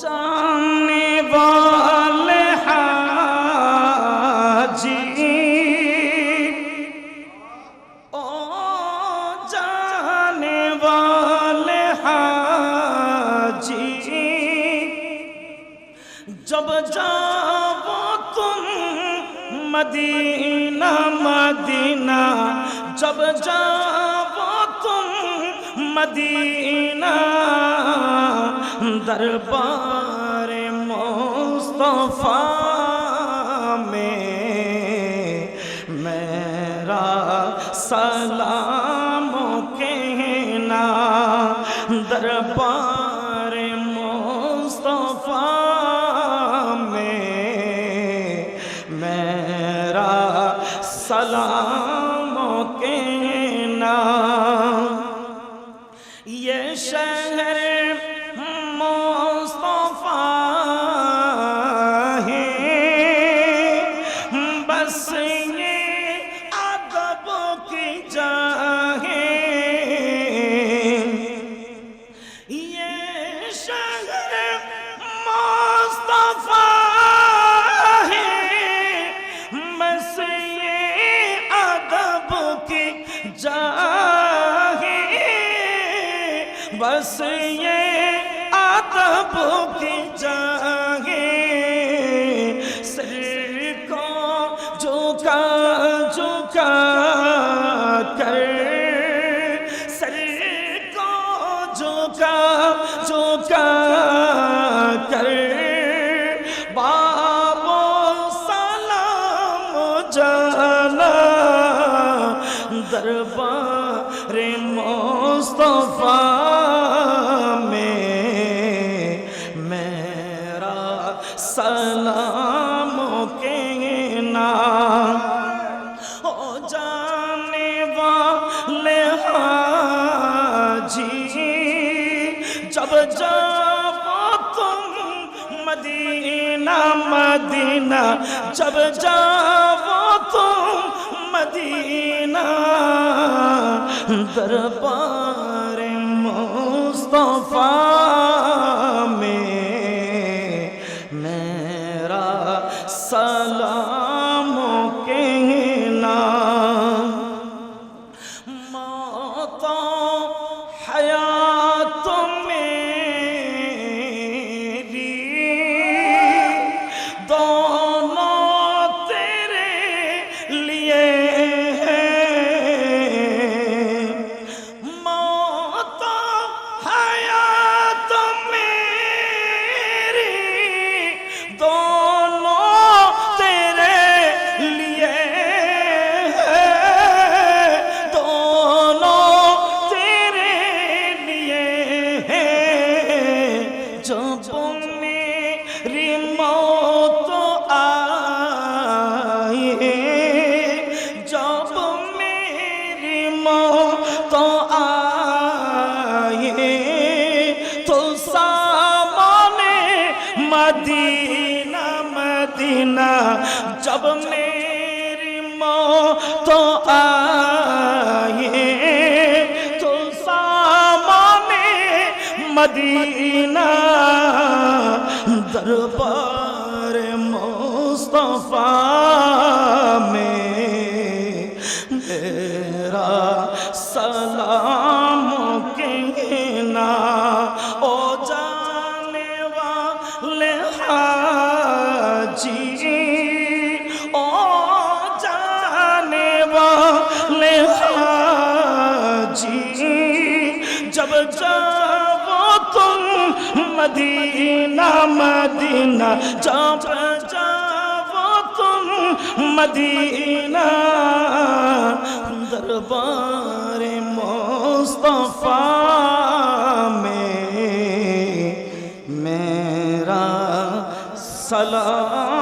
জানে বলে হাজি। ও জানে বলে হাজি। জব যাব তুম মদিনা মদিনা। জব যাব তুম মদিনা। دربار مصطفیٰ میں میرا سلام کہنا دربار مصطفیٰ میں میرا سلام کہنا बस ये अदब की जागे। सिर को झुका झुका कर। सिर को झुका झुका कर। मुस्तफ़ा সালাম কে না? ও জানে বালে হাজি, জব যাব তুম মদিনা মদিনা। জব যাব তুম মদিনা। দরবার মুস্তফা मदीना मदीना जब मेरी मौत आए तो सामने मदीना दरबार मुस्तफा में मेरा सलाम সব যাব তুম মদিনা মদিনা যাব যাব তুম মদিনা দরবার মোস্তফা মে মেরা সালাম